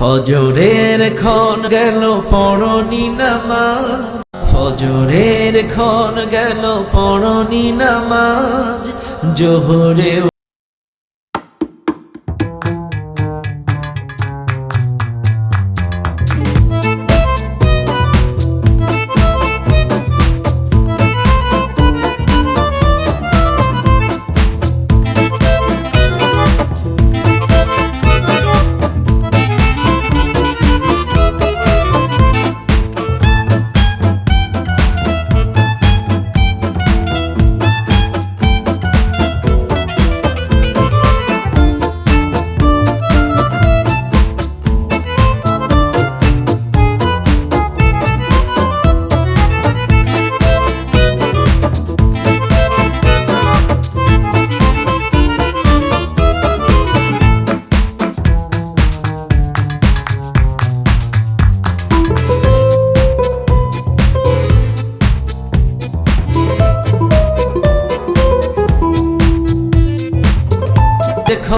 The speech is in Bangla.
ফজরের ক্ষণ গেল পড়নি নামা ফজরের ক্ষণ গেল পড়নি নামাজ। জোহরে